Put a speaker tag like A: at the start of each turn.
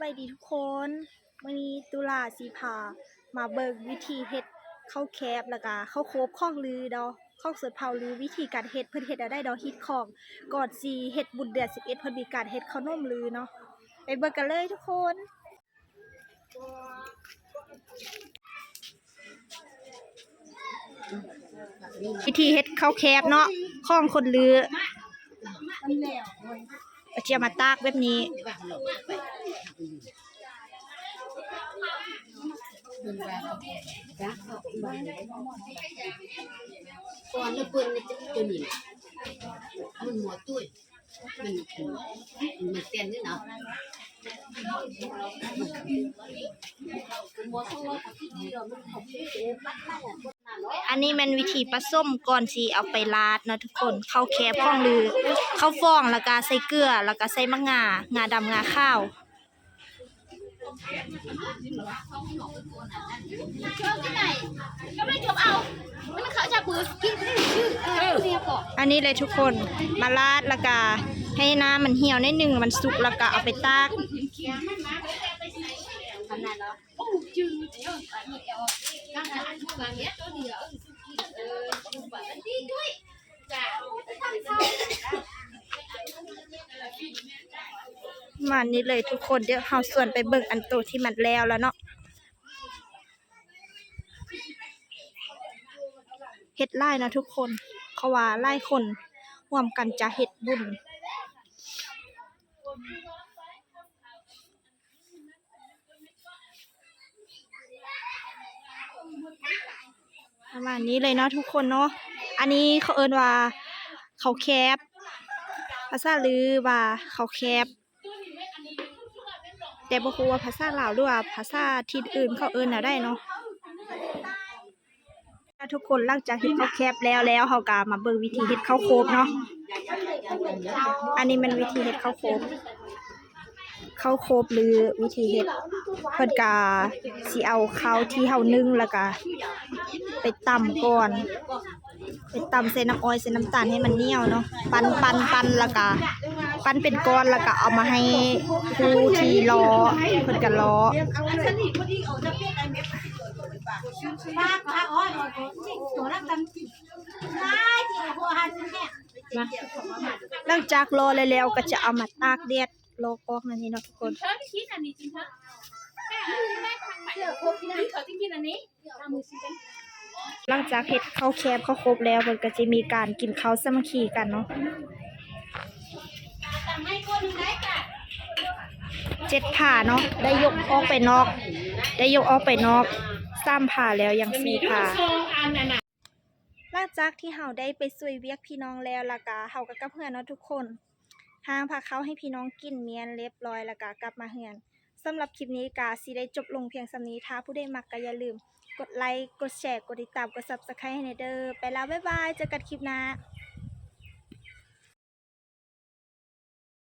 A: บายดีทุกคนวันนี้ตุลาสีพา มาเบิกวิธีเฮ็ดข้าวแคบแล้วก็ข้าวโคบข้องลือดอกข้องสดเผาลือวิธีการเฮ็ดเพิ่นเฮ็ดได้ดอกฮิตของกอนสิเฮ็ดบุญเดือน11เอ็ดเพิ่นมีการเฮ็ดข้าวนมลือเนาะไปเบิกกันเลยทุกคนวิธีเฮ็ดข้าวแคบเนาะข้องคนลือ เอาเจียมาตากแบบนี้
B: ก่อนแล้วเปิ้นจะตัวนี้มันหัวตุ้ยมันมันเต้นนี่เนาะ
A: อัน อันนี้มันวิธีผสมก่อนสิเอาไปราดนะทุกคนข้าวแคบข้องลือข้าวฟองแล้วก็ใส่เกลือแล้วก็ใส่มะงางาดำงาข้าว
C: อันเขาจะปืนกินไม่ได้ชื่อเออเรียกก่อน
A: อันนี้เลยทุกคนมาราดแล้วก็ให้น้ำมันเหี่ยวนิดนึงมันสุกแล้วก็เอาไปตาก
B: นาดเนาะ
C: โอ้จึงเดี๋ยวอันนี้เอาตั้งแต่อันทุกวันเนี้ยตัวเดียวเออสุกินเออแบบนี้ด้วยจ้ะทำเศร้า
A: มานี่เลยทุกคนเดี๋ยวเฮาส่วนไปเบิ่งอันโตที่มันแล้วแล้วเนาะเฮ็ดไล่นะทุกคนเขาว่าไล่คนร่วมกันจะเฮ็ดบุญ ประมาณนี้เลยเนาะทุกคนเนาะอันนี้เขาเอิ้นว่า เขาแคบภาษาลือว่าเขาแคบแต่บ่ฮู้ว่าภาษาลาวหรือว่าภาษาที่อื่นเขาเอิ้นแนวใดเนาะทุกคนหลังจากเฮ็ดข้าแคบแล้วแล้วเฮาก็มาเบิ่งวิธีเฮ็ดเข้าโคบเนาะอันนี้มันวิธีเฮ็ดเข้าโคบ ข้าวโคบหรือวิธีเฮ็ดเพิ่นก็สิเอาข้าวที่เฮานึ่งแล้วก็ไปตำก่อน ไปตำใส่น้ำอ้อยใส่น้ำตาลให้มันเหนียวเนาะปั้นปั้นปั้นแล้วก็ปั้นเป็นก้อนแล้วก็เอามาให้ผู้ที่รอเพิ่นก็รอ
C: ป้าก็หาอ้อยตัวนั้นกันได้ที่หัวหันแม่
A: หลังจากรอแล้วๆก็จะเอามาตากแดด รอกอกนั่นนี่เนาะทุกคน
C: เธอที่คิดอันนี้จริงเธอแม่แม่ทางไหนเขาที่กินอันนี้ทำมือซิกัน
A: หลังจากเฮ็ดข้าวแคบข้าวโคบแล้วเพิ่นก็จะมีการกินข้าวสามัคคีกันเนาะ
C: แต่ไม่คนไหนกัน
A: เจ็ดผ่าเนาะได้ยกออกไปนอก ได้ยกออกไปนอกสามผ่าแล้วยังสี่ผ่า
C: ซองอันนั้นน่ะ
A: หลังจากที่เฮาได้ไปช่วยเวียกพี่น้องแล้วแล้วก็เฮาก็กับเพื่อนเนาะทุกคน หางพาเขาให้พี่น้องกินเมียนเรียบร้อยแล้วก็กลับมาเฮือนสำหรับคลิปนี้ก็สิได้จบลงเพียงสำนี้ถ้าผู้ใดมักก็อย่าลืม กดไลค์ กดแชร์ กดติดตาม กดซับสไครต์ให้แหน่เด้อไปแล้วบ๊ายบาย เจอกันคลิปหน้า